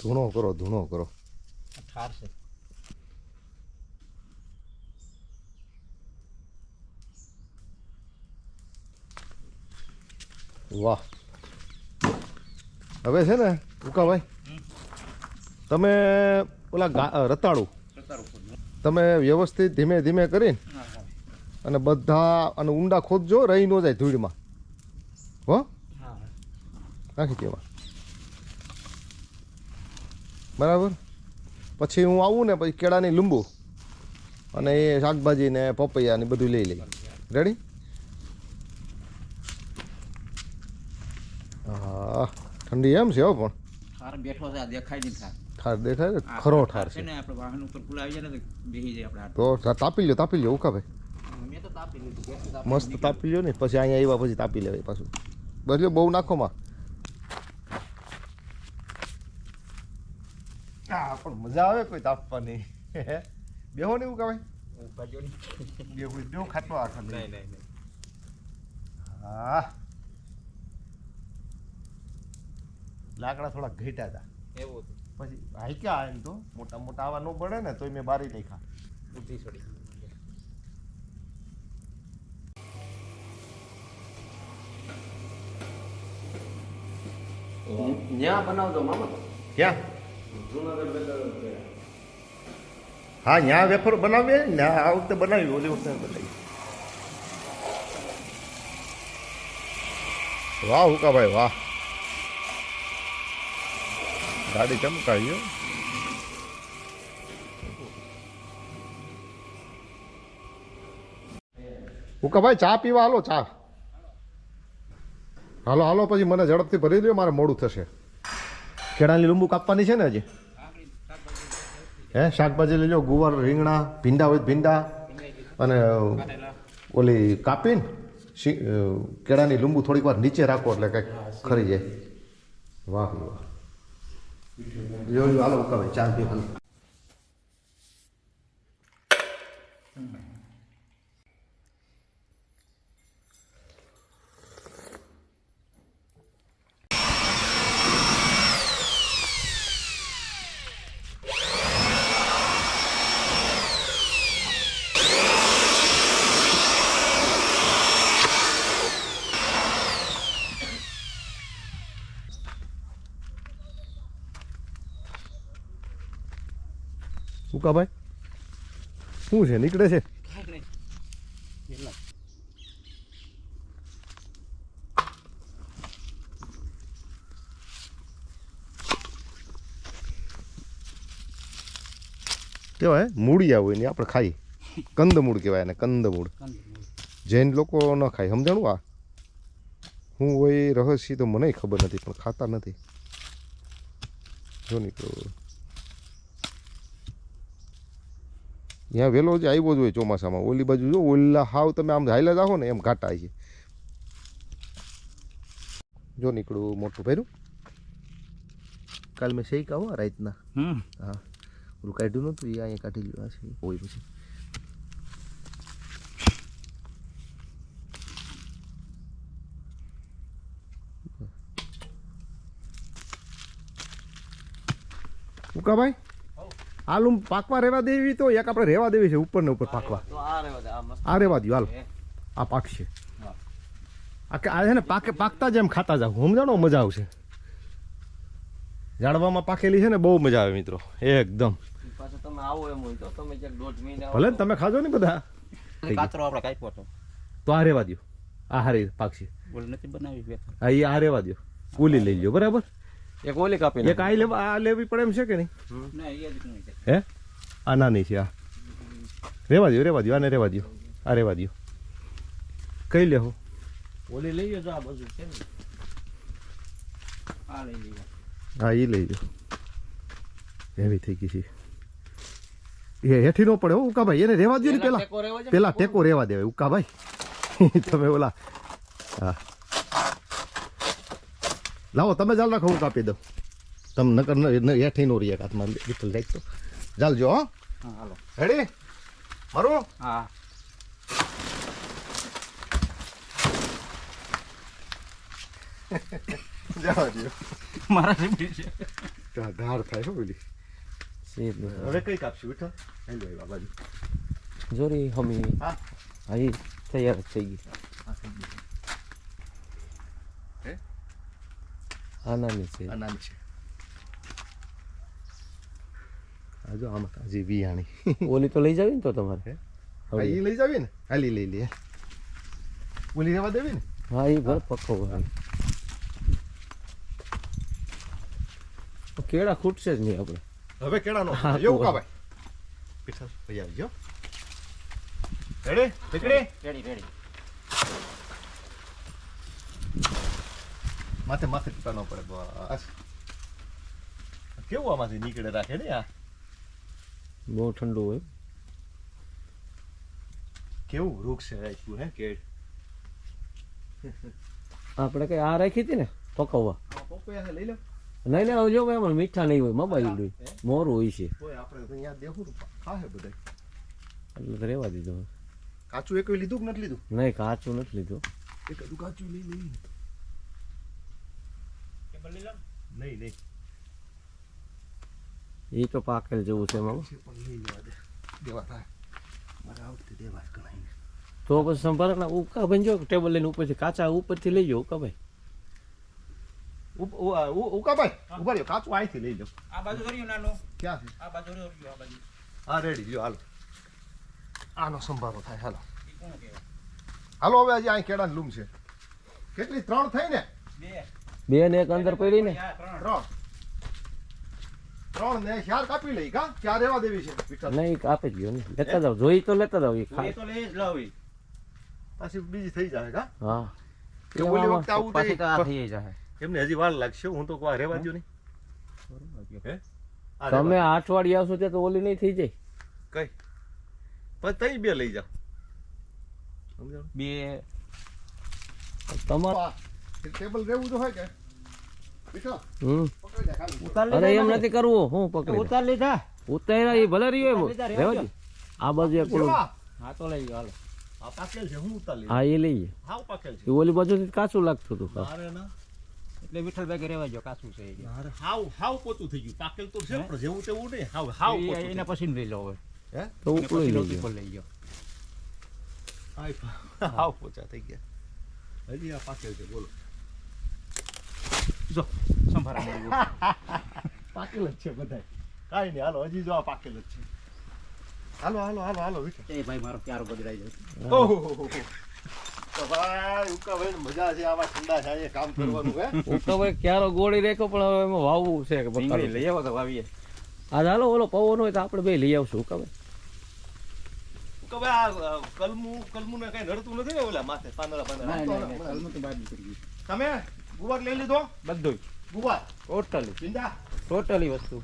ધૂણો કરો ધૂણો કરો. ઠાર છે વાહ. હવે છે ને ઉકાભાઈ તમે ઓલા રતાળું તમે વ્યવસ્થિત ધીમે ધીમે કરીને અને બધા અને ઊંડા ખોદજો રહી ન જાય ધૂળમાં. હો? હા નાખી દેવા બરાબર? પછી હું આવું ને પછી કેળાની લીંબુ અને એ શાકભાજી ને પપૈયા ને બધું લઈ લઈ રેડી હા ઠંડી એમ છે હો પણ. ઠાર બેઠો છે દેખાય નહીં ઠાર ઠાર દેખાય ને ખરો ઠાર છે ને આપણે વાહન ઉપર પુલ જાય ને તો જાય આપણે તો તાપી લ્યો તાપી લ્યો ઉકા ભાઈ. મેં તો તાપી લીધું મસ્ત તાપી લ્યો ને પછી અહીંયા આવ્યા પછી તાપી લેવાય પાછું. બસ બહુ નાખો માં. પણ મજા આવે કોઈ તાપવાની. બેહો ને એવું કહેવાય? નહીં. બેહું બેહું ખાટલો આ નહીં નહીં નહીં હા. લાકડા થોડા ઘટ્યા હતા. એવું પછી હાઈક્યા એમ તો. મોટા મોટા આવા ન પડે ને તોય મેં બારી નાખ્યા. બુદ્ધિ છોડી ન્યા બનાવજો મામા. ક્યાં? હા ત્યાં વેફર બનાવીએ? ને આ વખતે બનાવી ઓલી વખતે બનાવી વાહ, હુકાભાઈ, વાહ. ગાડી ચમકાવી. હુકાભાઈ, ચા પીવા હાલો, ચા. હાલો હાલો, પછી મને ઝડપથી ભરી દો મારે મોડું થશે. કેળાની લીંબુ કાપવાની છે ને હજી? હે, શાકભાજી લઈ લો ગુવાર, રીંગણા, ભીંડા હોય ભીંડા અને ઓલી કાપીને કેળાની લીંબુ થોડીક વાર નીચે રાખો એટલે કંઈક ખરી જાય. વાહ વાહ. જો જો, હાલો ઉકાવે ચા પી હાલો ઉકાભાઈ, શું છે, નીકળે છે? કેવાય નહીં મૂળિયા હોય ને આપણે ખાઈ કંદમૂળ કહેવાય એને, કંદમૂળ. જૈન લોકો ન ખાય, સમજાણું આ? હું હોય રહસ્ય તો મને ખબર નથી, પણ ખાતા નથી. જો નીકળો. ત્યાં વહેલો જ આવ્યો જ હોય ચોમાસામાં. ઓલી બાજુ જો ઓલા હાવ તમે આમ હાઈલા જાઓ ને એમ ઘાટા છે. જો નીકળું મોટું ભર્યું. કાલ મેં શેક આવો રાતના. હમ. હા. ઓલું કાઢ્યું નહોતું એ અહીંયા કાઢી લીધું. છે હોય પછી. ઉકાભાઈ આલુ પાકવા રહેવા દેવી તો એક આપણે રહેવા દેવી છે ઉપર ને ઉપર પાકવા. આ રહેવા દે હાલ. આ પાકશે આ કે આ છે ને પાકે પાકતા જ એમ ખાતા જાવ સમજાણો? મજા આવશે. ઝાડવામાં પાકેલી છે ને બહુ મજા આવે મિત્રો. એકદમ. પાછું તમે આવો એમ હોય તો તમે ક્યાંક દોઢ મહિના ભલે ને તમે ખાજો ને બધા. તો આ રહેવા દો આ હારી પાકશે બોલ નથી બનાવી વેફર હા એ આ રહેવા દો ઓલી લઈ લ્યો બરાબર? એક ઓલી કાપી એક આ લેવા આ લેવી પડે એમ છે કે નહીં. હે? આ નાની છે આ. રહેવા દો રહેવા દો આને રહેવા દો આ રહેવા દો કઈ લેહો ઓલી લઈ જો આ બાજુ છે આ લઈ લઈએ હા એ લઈ જાઓ એવી થઈ ગઈ છે. એ હેઠી ન પડે હો ઉકાભાઈ. એને રહેવા દો ને પેલા પેલા. ટેકો રહેવા દેવાય ઉકાભાઈ. તમે ઓલા હા. લાવો તમે જાલ રાખો હું કાપી દઉં. તમે નકર હેઠી નો રહીએ હાથમાં વિઠ્ઠલ રાખ તો. ચાલજો હો. હા હાલો. હેડી મારું? હા. જવા. મારા રીબડી છે. ધાર થાય હો પેલી. હવે કઈ કાપશું હેલો બાબાજી. જોરી હમી. હા. હા તૈયાર થઈ ગઈ આ થઈ ગયું. હે આ છે આ છે આ આમાં તાજી બિયાણી ઓલી તો લઈ જાવી ને તો તમારે? હા? એ લઈ જાવી ને? હાલી લઈ લે ઓલી રહેવા દેવી ને? હા એ ઘર પક્કો કેળા ખૂટશે જ નહીં આપણે. હવે કેળા નો એવું કા ભાઈ? પીઠા ભાઈ આવજો. રેડી રેડી રેડી રેડી માથે માથે ટૂંકા ન પડે બસ. કેવું આમાંથી નીકળે રાખે ને આ? બહુ ઠંડુ હોય. કેવું વૃક્ષ છે રાખ્યું હે કેળ? આપણે કઈ આ રાખી હતી ને પકવવા? પપૈયા લઈ લો. નહીં નહીં આવજો ભાઈ અમારે મીઠા નહીં હોય મોબાઈલ હોય. મોર હોય છે. એટલે તો રહેવા દીધો કાચું એક લીધું કે નથી લીધું? નહીં કાચું નથી લીધું. કાચું લઈ લઈ નહીં નહીં. એ તો પાકેલ જેવું છે મામા જ તો પછી સંભાળ ના. ઉકા બનજો ટેબલ લઈને ઉપરથી કાચા ઉપરથી લઈ જાઓ ઉકા ભાઈ. ઉપ- ઉ- ઉકાભાઈ ઊભા રહ્યો. કાચું અહીંથી લઈ જાઓ. આ બાજુ કર્યું નાનું. ક્યાં છે? આ બાજુ રહ્યું આ બાજુ. હા રેડી લ્યો હાલો. આનો સંભારો થાય હાલો. હાલો હવે હજી અહીં કેળાની લૂમ છે. કેટલી? ત્રણ થઈ ને? બે. બે ને એક અંદર પડી ને. ત્રણ ને ચાર કાપી લઈ કા ચાર રહેવા દેવી છે નહીં. કાપી ગયો ને લેતા જાવ જોઈ તો લેતા જાવ એ એ તો લઈ જ લાવી. પાછી બીજી થઈ જાય કા? હા. કે ઓલી વખતે આવું પછી તો થઈ થઈ જાય. એમને હજી વાર લાગશે હું તો કોઈ રહેવા દો નહીં. તમે અઠવાડિયે આવશો ત્યાં તો ઓલી નહીં થઈ જાય. કઈ? પછી તઈ બે લઈ જાઓ. સમજાણું? બે. તમારે રેવું ટેબલ રહેવું તો હોય કે પીઠો હમ પકડી જા ખાલી ઉતાર અરે એમ નથી કરવું હું પકડી ઉતાર લીધા. ઉતાર્યા એ ભલે રહ્યો એમ. આ બાજુ એક હા તો લઈ ગયો હાલો. આ પાકેલ છે હું એ લઈએ હાવ પાકેલ છે. એ ઓલી બાજુથી કાચું લાગતું હતું મારે એટલે વિઠ્ઠલ રહેવા જો કાચું છે હાવ હાવ પોતું થઈ ગયું. પાકેલ તો છે પણ જેવું તેવું નહીં. હાવ હાવ એના પછી લઈ લો હવે. હે? તો એને લઈ ગયો. હાવ પોચા થઈ ગયા. હજી આ પાકેલ છે બોલો. જો સંભારા મળી ગયું પાકેલ જ છે બધાય. કાંઈ નહીં હાલો હજી જો આ પાકેલ જ છે. હાલો હાલો હાલો હાલો વિઠે એ ભાઈ મારો ક્યારો બદલાઈ જાય ઓહો તો ભાઈ ઉકાભાઈ મજા છે આવા ઠંડા છે કામ કરવાનું હે? તો ક્યારો ગોળી રેખો પણ હવે એમાં વાવવું છે કે ડુંગળી લઈ આવો તો વાવીએ. આ હાલો ઓલો પવન હોય તો આપણે બે લઈ આવશું કવે ઉકાભાઈ આ કલમું કલમું ને કઈ નડતું નથી ને ઓલા માથે પાંદડા પાંદડા. તમે? ગુવાર લઈ લીધો? બધું ગુવાર? ટોટલી ભીંડા? ટોટલી વસ્તુ.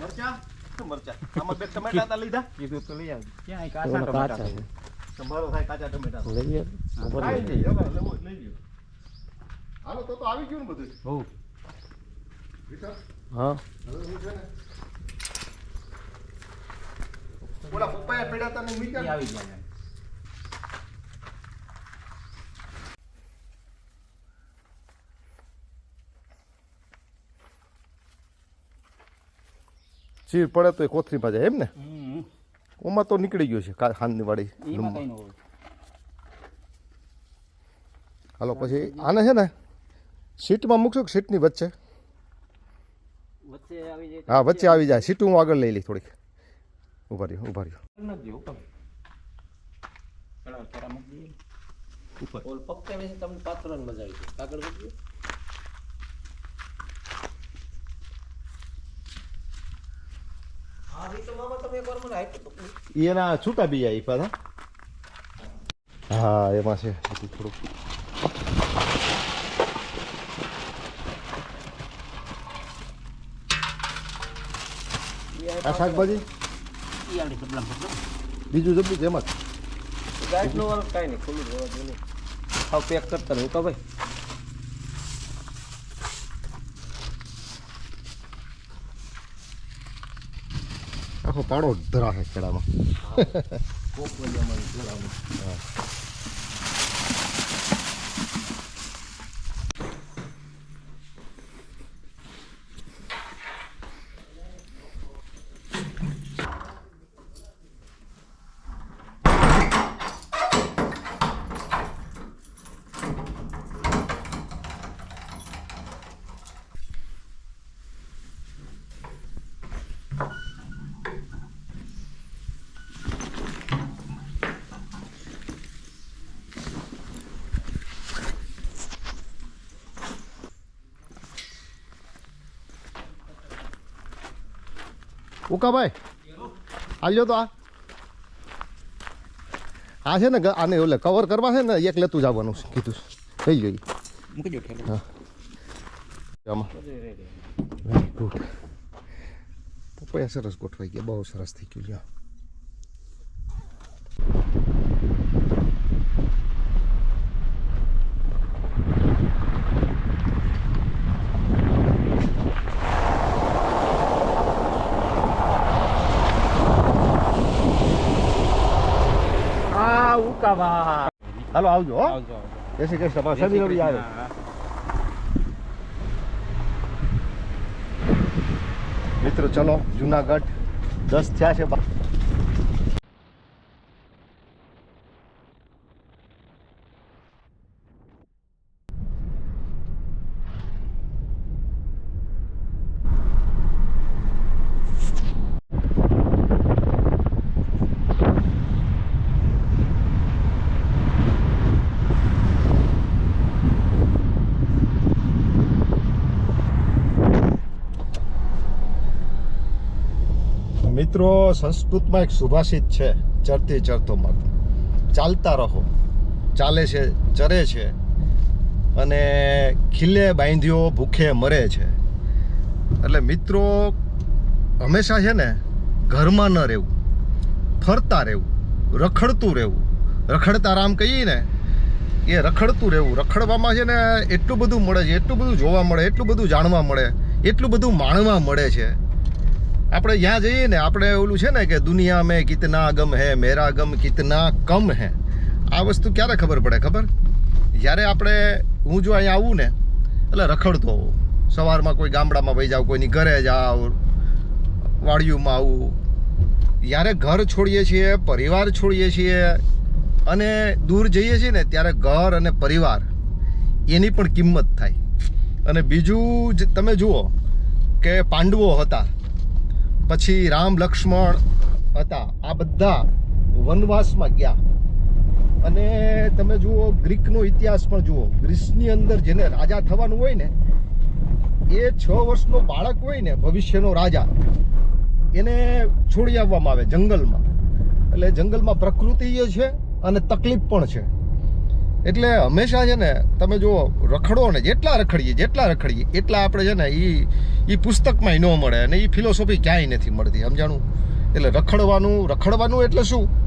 મરચા? શું મરચા? આમાં બે ટમેટા હતા લીધા? કીધું તો લઈ આવજો. ક્યાં કાચા ટમેટા? છે. સંભારો થાય કાચા ટમેટા લઈ કાંઈ લઈ હવે લઈ હાલો તો તો આવી ગયું ને બધું હા. હું ઓલા પપ્પાયા પડ્યા હતા ને એ મૂક્યા ને? આવી ગયા ચીર પડે તો એ કોથરી માં જાય એમ ને? ઓમાં તો નીકળી ગયો છે ખાંડની વાડી વાળી એમાં કઈ ન હોય. હાલો પછી આને છે ને સીટમાં મૂકશું કે સીટની વચ્ચે? વચ્ચે આવી જાય હા વચ્ચે આવી જાય. સીટ હું આગળ લઈ લઈ થોડીક. ઊભા રહ્યો ઊભા રહ્યો. ઉપર. ઓલ પક્કા વેસે તમને પાત્રવાની મજા આવી કાગળ મૂકી દો. હા એ તો મામા તમે એકવાર મને આપ્યું હતું. એના છૂટા બી આવી પાછા. હા, એમાં છે. થોડુંક. આ શાકભાજી. બીજું જબલું છે એમાં? જ કાંઈ નહીં, ખુલ્લું રહેવા દો પેક કરતા રહું તો ભાઈ? આખો પાડો ધરાશે ખેડામાં ઉકાભાઈ આલ્યો તો આ આ છે ને આને ઓલે કવર કરવા છે ને એક લેતું જ છે કીધું થઈ ગયું હા આમાં સરસ ગોઠવાઈ ગયા બહુ સરસ થઈ ગયું ઉકાવા હાલો આવજો હો. જય શ્રી કૃષ્ણ પાછા શનિ રવિ આવે મિત્રો ચલો જુનાગઢ દસ થયા છે બા- મિત્રો, સંસ્કૃતમાં એક સુભાષિત છે, ચરતી ચરતો મગ ચાલતા રહો, ચાલે છે, ચરે છે, અને ખીલે બાંધ્યો, ભૂખે મરે છે. એટલે મિત્રો, હંમેશા છે ને, ઘરમાં ન રહેવું, ફરતા રહેવું, રખડતું રહેવું. રખડતા રામ કહીએ ને, એ રખડતું રહેવું. રખડવામાં છે ને, એટલું બધું મળે છે, એટલું બધું જોવા મળે, એટલું બધું જાણવા મળે, એટલું બધું માણવા મળે છે. આપણે ત્યાં જઈએ ને, આપણે ઓલું છે ને કે દુનિયા મેં કિતના ગમ હે, મેરા ગમ કિતના કમ હે. આ વસ્તુ ક્યારે ખબર પડે, ખબર? જ્યારે આપણે, હું જો અહીંયા આવું ને, એટલે રખડતો હોઉં. સવારમાં કોઈ ગામડામાં વહી જાવ, કોઈની ઘરે જાવ વાડિયુંમાં આવું. જ્યારે ઘર છોડીએ છીએ, પરિવાર છોડીએ છીએ, અને દૂર જઈએ છીએ ને, ત્યારે ઘર અને પરિવાર, એની પણ કિંમત થાય. અને બીજું જ, તમે જુઓ કે પાંડવો હતા. પછી રામ લક્ષ્મણ હતા. આ બધા વનવાસમાં ગયા. અને તમે જુઓ, ગ્રીકનો ઇતિહાસ પણ જુઓ. ગ્રીસની અંદર જેને રાજા થવાનું હોય ને, એ છ વર્ષનો બાળક હોય ને, ભવિષ્યનો રાજા, એને છોડી આવવામાં આવે જંગલમાં. એટલે જંગલમાં પ્રકૃતિ છે અને તકલીફ પણ છે. એટલે હંમેશા છે ને, તમે જુઓ, રખડો ને જેટલા રખડીએ જેટલા રખડીએ, એટલા આપણે છે ને એ એ પુસ્તકમાં ન મળે અને એ ફિલોસોફી ક્યાંય નથી મળતી, સમજાણું? એટલે રખડવાનું રખડવાનું એટલે શું?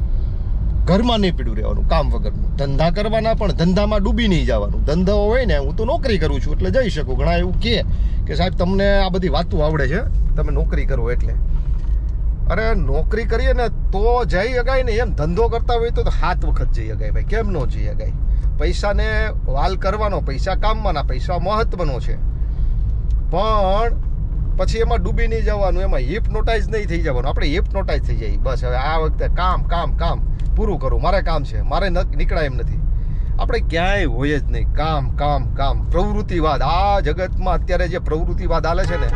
ઘરમાં નહીં પીડું રહેવાનું, કામ વગરનું. ધંધા કરવાના પણ ધંધામાં ડૂબી નહીં જવાનું. ધંધો હોય ને, હું તો નોકરી કરું છું, એટલે જઈ શકું. ઘણા એવું કહે કે સાહેબ, તમને આ બધી વાતો આવડે છે? તમે નોકરી કરો એટલે. અરે, નોકરી કરીએ ને તો જઈ અગાય ને, એમ ધંધો કરતા હોય તો સાત વખત જઈ અગાય ભાઈ. કેમ ન જઈ શકાય પૈસાને વાલ કરવાનો, પૈસા કામવાના પૈસા મહત્વનો છે. પણ પછી એમાં ડૂબી નહીં જવાનું, એમાં હિપનોટાઇઝ નહીં થઈ જવાનું. આપણે હિપનોટાઇઝ થઈ જાય બસ હવે આ વખતે કામ કામ કામ પૂરું કરું. મારે કામ છે. મારે નીકળાય એમ નથી. આપણે ક્યાંય હોય જ નહીં. કામ કામ કામ. પ્રવૃત્તિવાદ. આ જગતમાં અત્યારે જે પ્રવૃત્તિવાદ હાલે છે ને,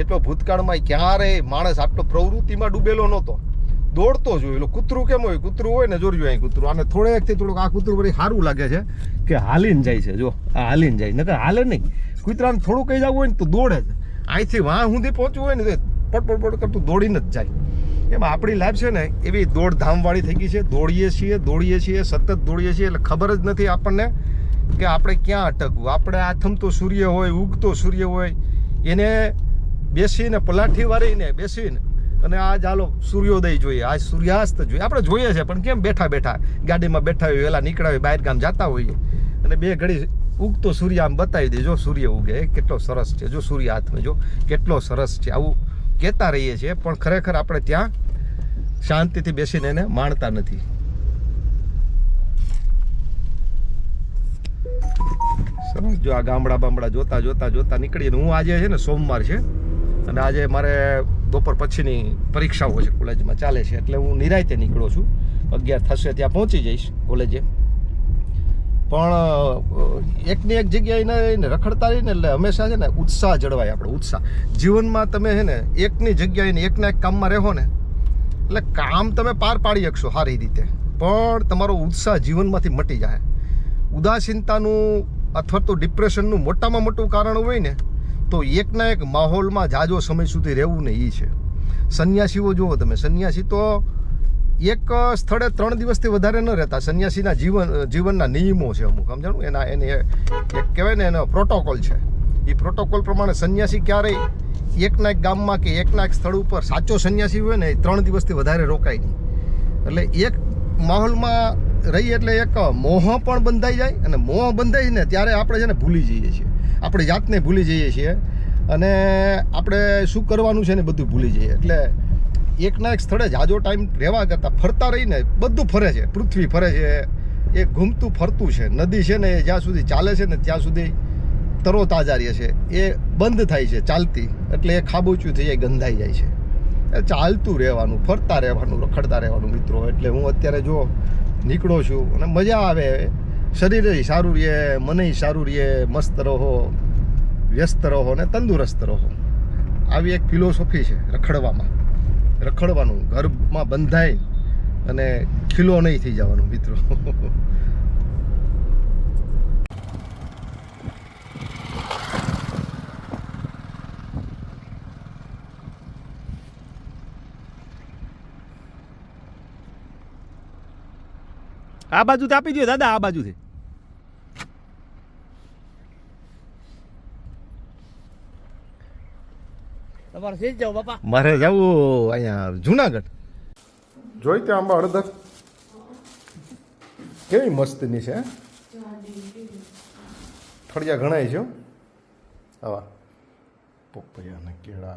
એટલો ભૂતકાળમાં ક્યારેય માણસ આટલો પ્રવૃત્તિમાં ડૂબેલો નહોતો. દોડતો જ હોય. એટલે કૂતરું કેમ હોય? કૂતરું હોય ને જોરજો અહીં કૂતરું. આને થોડેકથી થોડુંક આ કૂતરું વળી સારું લાગે છે કે હાલીને જાય છે. જો, આ હાલીને જાય નકર હાલે નહીં. કૂતરાને થોડું કહી જવું હોય ને તો દોડે જ. અહીંથી વાં સુધી પહોંચવું હોય ને તો પટ પટ પટ કરતું દોડીને જ જાય. એમાં આપણી લાઈફ છે ને, એવી દોડધામવાળી થઈ ગઈ છે. દોડીએ છીએ દોડીએ છીએ, સતત દોડીએ છીએ. એટલે ખબર જ નથી આપણને કે આપણે ક્યાં અટકવું. આપણે આથમતો સૂર્ય હોય, ઉગતો સૂર્ય હોય. એને બેસીને, પલાઠી વાળીને બેસીને અને આ ચાલો સૂર્યોદય જોઈએ, આ સૂર્યાસ્ત જોઈએ. આપણે જોઈએ છે, પણ કેમ બેઠા બેઠા? ગાડીમાં બેઠા હોય, વહેલા નીકળ્યા હોય, બહાર ગામ જતા હોઈએ. અને બે ઘડી ઉગતો સૂર્ય આમ બતાવી દે, જો સૂર્ય ઉગે કેટલો સરસ છે. જો સૂર્ય હાથમાં જો કેટલો સરસ છે. આવું કહેતા રહીએ છીએ, પણ ખરેખર આપણે ત્યાં શાંતિથી બેસીને એને માણતા નથી. સરસ જો આ ગામડા બામડા જોતા જોતા જોતા નીકળીએ. હું આજે છે ને સોમવાર છે. અને આજે મારે બપોર પછીની પરીક્ષાઓ છે કોલેજમાં, ચાલે છે. એટલે હું નિરાયતે નીકળો છું. અગિયાર થશે ત્યાં પહોંચી જઈશ કોલેજે. પણ એકની એક જગ્યાએ એને રખડતા રહીને એટલે હંમેશા છે ને ઉત્સાહ જળવાય આપણો, ઉત્સાહ. જીવનમાં તમે છે ને એકની જગ્યાએ એકના એક કામમાં રહો ને, એટલે કામ તમે પાર પાડી શકશો સારી રીતે. પણ તમારો ઉત્સાહ જીવનમાંથી મટી જાય. ઉદાસીનતાનું અથવા તો ડિપ્રેશનનું મોટામાં મોટું કારણ હોય ને તો એકના એક માહોલમાં જાજો સમય સુધી રહેવું ને એ છે. સંન્યાસીઓ જુઓ તમે, સંન્યાસી તો એક સ્થળે ત્રણ દિવસથી વધારે ન રહેતા. સંન્યાસીના જીવન, જીવનના નિયમો છે અમુક, સમજાણું? એના, એને એક કહેવાય ને, એનો પ્રોટોકોલ છે. એ પ્રોટોકોલ પ્રમાણે સંન્યાસી ક્યારેય એકના એક ગામમાં કે એકના એક સ્થળ ઉપર સાચો સંન્યાસી હોય ને, એ ત્રણ દિવસથી વધારે રોકાય નહીં. એટલે એક માહોલમાં રહી એટલે એક મોહ પણ બંધાઈ જાય અને મોહ બંધાઈ ને ત્યારે આપણે છે ને ભૂલી જઈએ છીએ. આપણી જાતને ભૂલી જઈએ છીએ. અને આપણે શું કરવાનું છે ને બધું ભૂલી જઈએ. એટલે એકના એક સ્થળે જાજો ટાઈમ રહેવા કરતાં ફરતા રહીને બધું ફરે છે. પૃથ્વી ફરે છે. એ ઘૂમતું ફરતું છે. નદી છે ને એ જ્યાં સુધી ચાલે છે ને ત્યાં સુધી તરો તાજા રહે છે. એ બંધ થાય છે ચાલતી. એટલે એ ખાબોચું થઈ જાય, ગંધાઈ જાય છે. ચાલતું રહેવાનું, ફરતા રહેવાનું, રખડતા રહેવાનું મિત્રો. એટલે હું અત્યારે જો નીકળો છું અને મજા આવે. શરીરે સારું રહે મને સારું રહે મસ્ત રહો, વ્યસ્ત રહો ને તંદુરસ્ત રહો. આવી એક ફિલોસોફી છે રખડવામાં. રખડવાનું ઘરમાં બંધાય અને ખીલો નહીં થઈ જવાનું મિત્રો. આ બાજુ આપી દો દાદા, આ બાજુથી. તમારે સીધ જાવ બાપા? મારે જવું અહીંયા જુનાગઢ. જોઈ ત્યાં આંબા હળદર. કેવી મસ્તીની છે ફળિયા થળિયા ઘણાય છે હો. આવા. પપૈયાના કેળા